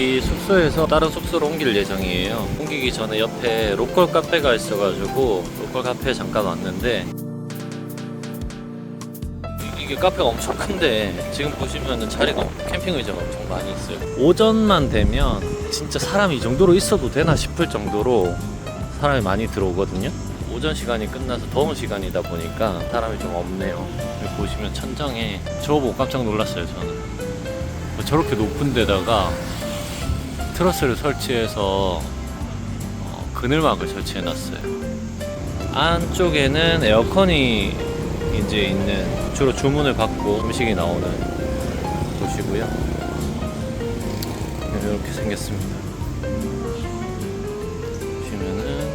이 숙소에서 다른 숙소로 옮길 예정이에요. 옮기기 전에 옆에 로컬 카페가 있어가지고 로컬 카페에 잠깐 왔는데 이- 이게 카페가 엄청 큰데 지금 보시면은 자리가 캠핑 의자가 엄청 많이 있어요. 오전만 되면 진짜 사람이 이 정도로 있어도 되나 싶을 정도로 사람이 많이 들어오거든요. 오전 시간이 끝나서 더운 시간이다 보니까 사람이 좀 없네요. 여기 보시면 천장에 저거 보고 깜짝 놀랐어요 저는. 뭐 저렇게 높은 데다가 트러스를 설치해서 어, 그늘막을 설치해 놨어요. 안쪽에는 에어컨이 이제 있는 주로 주문을 받고 음식이 나오는 곳이고요. 이렇게 생겼습니다. 보시면은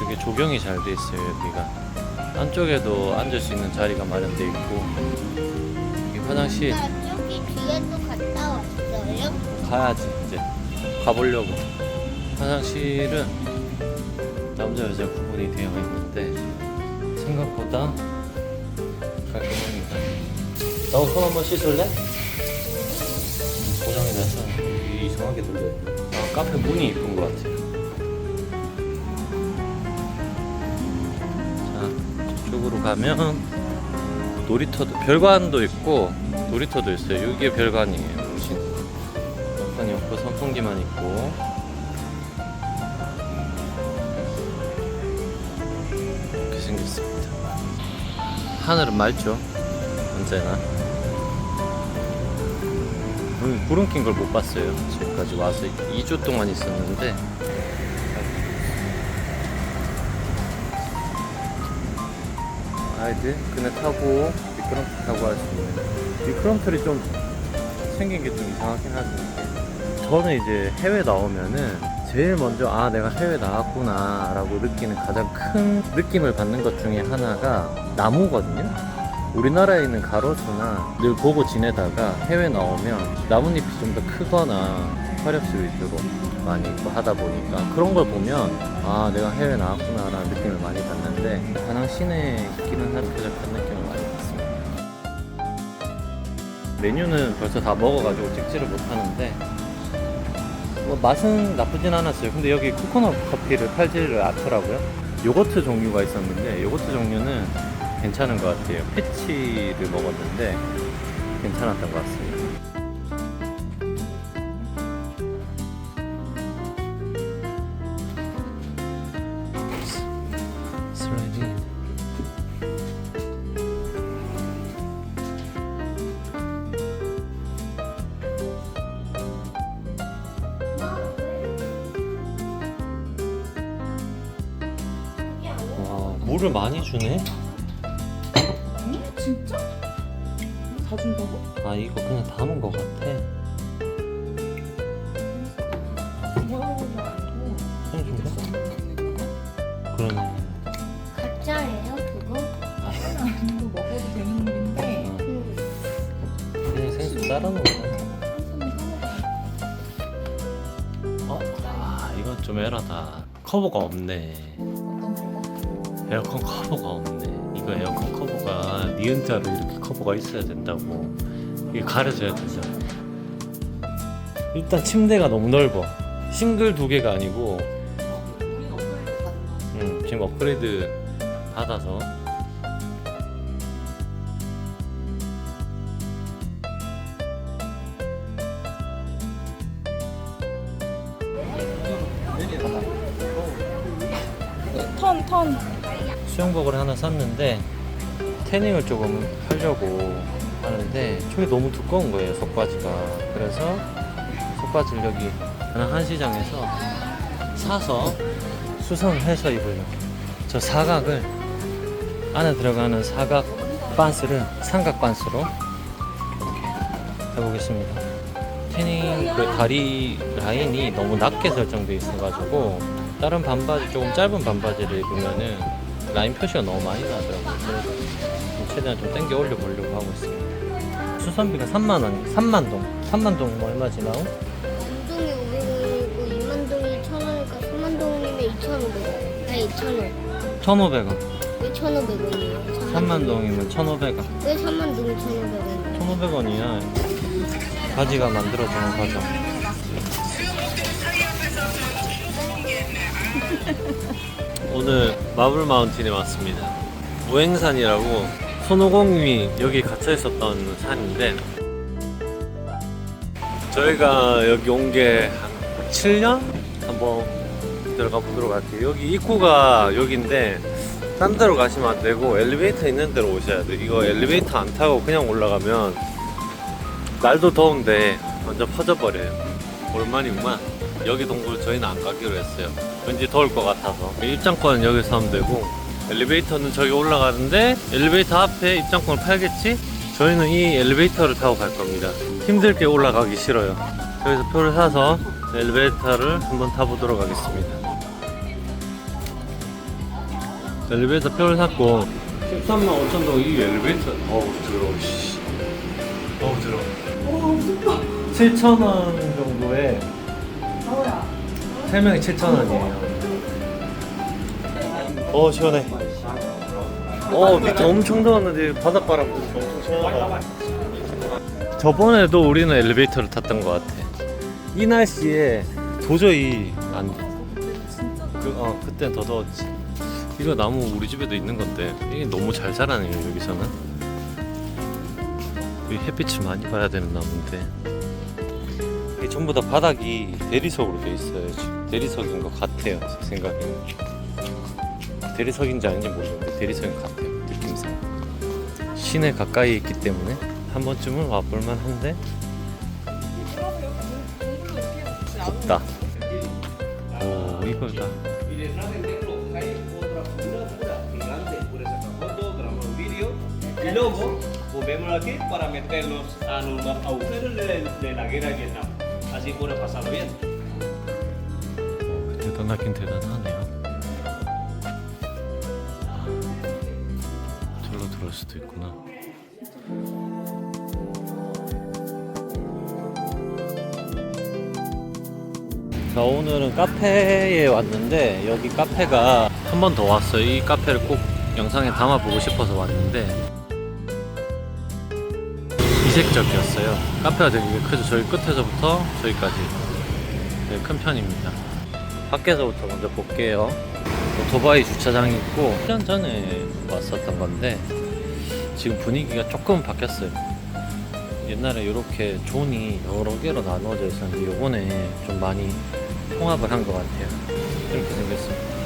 되게 조경이 잘 돼 있어요 여기가. 안쪽에도 앉을 수 있는 자리가 마련돼 있고 여기 화장실 가야지 이제. 가보려고. 화장실은 남자 여자 구분이 되어 있는데 생각보다 깔끔합니다. 나도 손 한번 씻을래? 음, 고장이 나서 이상하게 돌려. 아 카페 문이 이쁜 것 같아요 자 저쪽으로 가면 놀이터도 별관도 있고 놀이터도 있어요. 이게 별관이에요 선풍기만 있고. 이렇게 생겼습니다. 하늘은 맑죠? 언제나. 음, 구름 낀 걸 못 봤어요. 지금까지 와서 2주 동안 있었는데. 아이들 그네 타고 미끄럼틀 타고 할 수 있는 미끄럼틀이 좀 생긴 게 좀 이상하긴 하죠 저는 이제 해외 나오면은 제일 먼저 아 내가 해외 나왔구나 라고 느끼는 가장 큰 느낌을 받는 것 중에 하나가 나무거든요. 우리나라에 있는 가로수나 늘 보고 지내다가 해외 나오면 나뭇잎이 좀 더 크거나 화렵수 위주로 많이 있고 하다 보니까 그런 걸 보면 아 내가 해외 나왔구나 라는 느낌을 많이 받는데 다낭 시내에 있기는 한 쾌적한 느낌을 많이 받습니다. 메뉴는 벌써 다 먹어가지고 찍지를 못하는데 뭐 맛은 나쁘진 않았어요. 근데 여기 코코넛 커피를 팔지를 않더라고요. 요거트 종류가 있었는데 요거트 종류는 괜찮은 것 같아요. 패치를 먹었는데 괜찮았던 것 같습니다 물을 많이 주네 응? 진짜? 사준다고? 아 이거 그냥 담은 것 같아 뭐라고는 알고 그냥 준다? 그러네 가짜예요 그거? 아니고 먹어도 되는 물인데 어, 응. 그냥 생수 따라 놓은 거야 어? 아 이건 좀 에러다 커버가 없네 거? 에어컨 커버가 없네. 이거 에어컨 커버가 니은자로 이렇게 커버가 있어야 된다고. 이게 가려져야 된다. 일단 침대가 너무 넓어. 싱글 두 개가 아니고 받나? 음, 지금 업그레이드 받아서 턴, 턴. 수영복을 하나 샀는데 태닝을 조금 하려고 하는데 저게 너무 두꺼운 거예요 속바지가. 그래서 속바지를 여기 하나 한시장에서 사서 수선해서 입으려고. 저 사각을 안에 들어가는 사각 반스를 삼각 반스로 이렇게 해보겠습니다. 태닝 그 다리 라인이 너무 낮게 설정돼 있어가지고 다른 반바지 조금 짧은 반바지를 입으면은 라인 표시가 너무 많이 나더라고요. 그래서 최대한 좀 당겨 올려 보려고 하고 있습니다. 수선비가 3만 원, 3만 동, 3만 동 얼마 지 나오? 운동이 500원이고 2만 동이 1,000원이니까 3만 동이면 2,500원. 아니 2,000원. 1,500원. 왜 1,500원이에요? 3만 동이면 1,500원. 왜 3만 동이 1,500원? 1,500원이야. 바지가 만들어지는 과정. 오늘 마블 마운틴에 왔습니다. 우행산이라고 손오공이 여기 갇혀 있었던 산인데 저희가 여기 온 게 한 7년? 한번 들어가 보도록 할게요. 여기 입구가 여기인데 딴 데로 가시면 안 되고 엘리베이터 있는 데로 오셔야 돼요. 이거 엘리베이터 안 타고 그냥 올라가면 날도 더운데 완전 퍼져버려요. 오랜만이구만. 여기 동굴 저희는 안 가기로 했어요. 왠지 더울 것 같아서. 입장권은 여기서 하면 되고 엘리베이터는 저기 올라가는데 엘리베이터 앞에 입장권을 팔겠지? 저희는 이 엘리베이터를 타고 갈 겁니다. 힘들게 올라가기 싫어요. 여기서 표를 사서 엘리베이터를 한번 타보도록 하겠습니다. 엘리베이터 표를 샀고 13만 5천 동이 엘리베이터 어우 들어 씨 어우 들어 7천 원 정도에. 3명이 7천 원이에요 어 시원해 어 밑에 엄청 더웠는데 바닷바람 불어서 엄청 시원하다 저번에도 우리는 엘리베이터를 탔던 것 같아 이 날씨에 도저히 안 그, 어, 그땐 더 더웠지. 이거 나무 우리 집에도 있는 건데 이게 너무 잘 자라네요 여기서는. 이 햇빛을 많이 봐야 되는 나무인데 이게 전부 다 바닥이 대리석으로 돼 있어요. 지금 대리석인 것 같아요 제 생각에는. 대리석인지 아닌지 모르겠는데 대리석인 것 같아요 느낌상. 시내 가까이 있기 때문에 한 번쯤은 와볼 만 한데 그러면 여기 물- 물로 이렇게 해서 혹시 안 덥다. 오 un vídeo y luego volvemos aquí para meterlos a los agujeros de, de la guerra de Vietnam. Así puede pasarlo bien. 어, 대단하긴 대단하네요. 아, 절로 들어올 수도 있구나. 자 오늘은 카페에 왔는데 여기 카페가 한 번 더 왔어요. 이 카페를 꼭 영상에 담아보고 싶어서 왔는데 이색적이었어요. 카페가 되게 크죠. 저희 끝에서부터 저기까지 되게 큰 편입니다. 밖에서부터 먼저 볼게요. 오토바이 주차장이 있고 1년 전에 왔었던 건데 지금 분위기가 조금 바뀌었어요. 옛날에 이렇게 존이 여러 개로 나누어져 있었는데 요번에 좀 많이 통합을 한 것 같아요. 이렇게 생겼어요.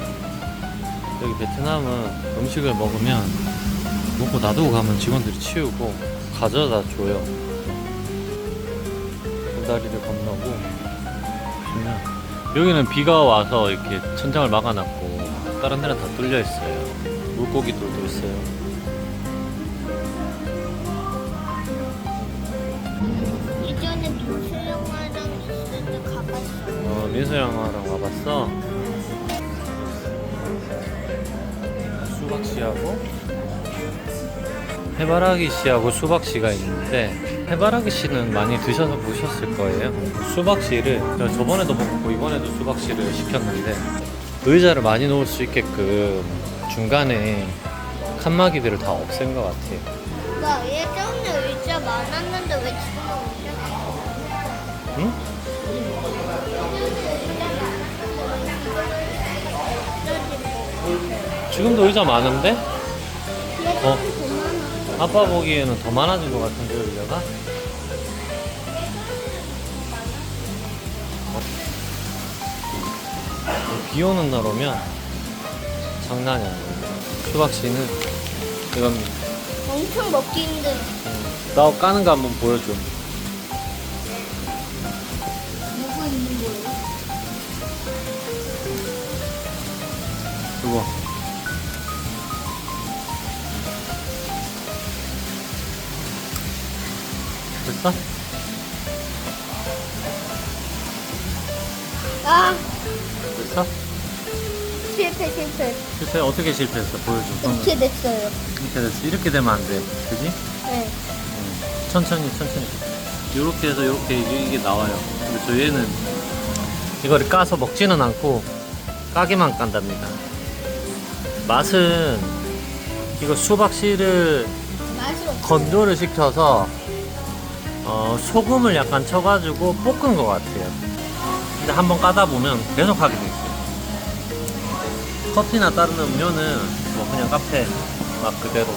여기 베트남은 음식을 먹으면 먹고 놔두고 가면 직원들이 치우고 가져다 줘요. 다리를 건너고 보면 여기는 비가 와서 이렇게 천장을 막아놨고 다른 데는 다 뚫려 있어요. 물고기들도 있어요. 이전에 있을 때 가봤어. 어, 민수 영화랑 와봤어. 수박 씨하고 해바라기 씨하고 수박 씨가 있는데 해바라기 씨는 많이 드셔서 보셨을 거예요. 수박 씨를 저 저번에도 먹고 이번에도 수박 씨를 시켰는데 의자를 많이 놓을 수 있게끔 중간에 칸막이들을 다 없앤 것 같아요. 나 예전에 의자 많았는데 왜 지금은 의자가 응? 지금도 의자 많은데? 어. 아빠 보기에는 더 많아진 것 같은데 의자가? 비 오는 날 오면 장난이 아니에요. 수박 씨는 이건 엄청 먹기 힘든. 나 까는 거 한번 보여줘. 뭐가 있는 거예요? 이거. 됐어? 아 됐어? 실패 실패. 실패 어떻게 실패했어? 보여줘. 이렇게 됐어요. 이렇게 됐어. 이렇게 되면 안 돼. 그지? 네. 천천히 천천히 이렇게 해서 이렇게 이게, 이게 나와요 근데 저희는 이거를 까서 먹지는 않고 까기만 깐답니다 맛은 이거 수박 씨를 맛이 없어. 건조를 시켜서 어, 소금을 약간 쳐가지고 볶은 것 같아요. 근데 한번 까다 보면 계속 하게 돼 있어요. 커피나 다른 음료는 뭐 그냥 카페 맛 그대로